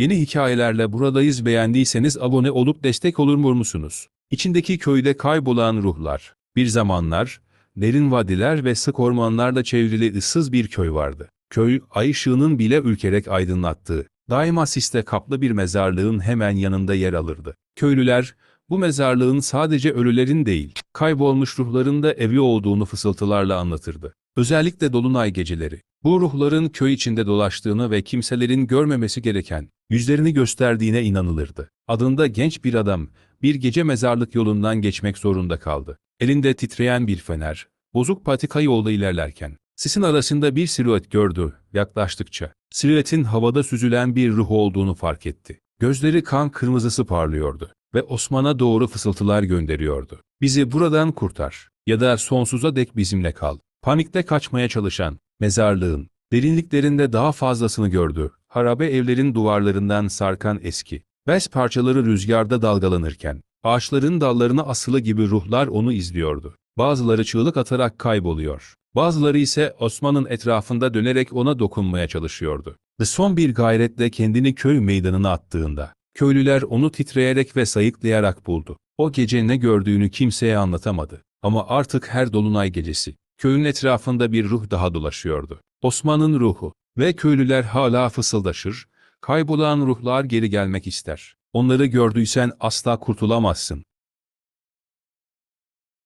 Yeni hikayelerle buradayız beğendiyseniz abone olup destek olur musunuz? İçindeki köyde kaybolan ruhlar. Bir zamanlar, derin vadiler ve sık ormanlarla çevrili ıssız bir köy vardı. Köy, ay ışığının bile ülkerek aydınlattığı, daima siste kaplı bir mezarlığın hemen yanında yer alırdı. Köylüler, bu mezarlığın sadece ölülerin değil, kaybolmuş ruhların da evi olduğunu fısıltılarla anlatırdı. Özellikle dolunay geceleri. Bu ruhların köy içinde dolaştığını ve kimselerin görmemesi gereken, yüzlerini gösterdiğine inanılırdı. Adında genç bir adam, bir gece mezarlık yolundan geçmek zorunda kaldı. Elinde titreyen bir fener, bozuk patika yolda ilerlerken, sisin arasında bir silüet gördü, yaklaştıkça. Silüetin havada süzülen bir ruh olduğunu fark etti. Gözleri kan kırmızısı parlıyordu ve Osman'a doğru fısıltılar gönderiyordu. Bizi buradan kurtar ya da sonsuza dek bizimle kal. Panikte kaçmaya çalışan, mezarlığın, derinliklerinde daha fazlasını gördü. Harabe evlerin duvarlarından sarkan eski, bez parçaları rüzgarda dalgalanırken, ağaçların dallarına asılı gibi ruhlar onu izliyordu. Bazıları çığlık atarak kayboluyor. Bazıları ise Osman'ın etrafında dönerek ona dokunmaya çalışıyordu. Ve son bir gayretle kendini köy meydanına attığında, köylüler onu titreyerek ve sayıklayarak buldu. O gece ne gördüğünü kimseye anlatamadı. Ama artık her dolunay gecesi, köyün etrafında bir ruh daha dolaşıyordu. Osman'ın ruhu ve köylüler hala fısıldaşır, kaybolan ruhlar geri gelmek ister. Onları gördüysen asla kurtulamazsın.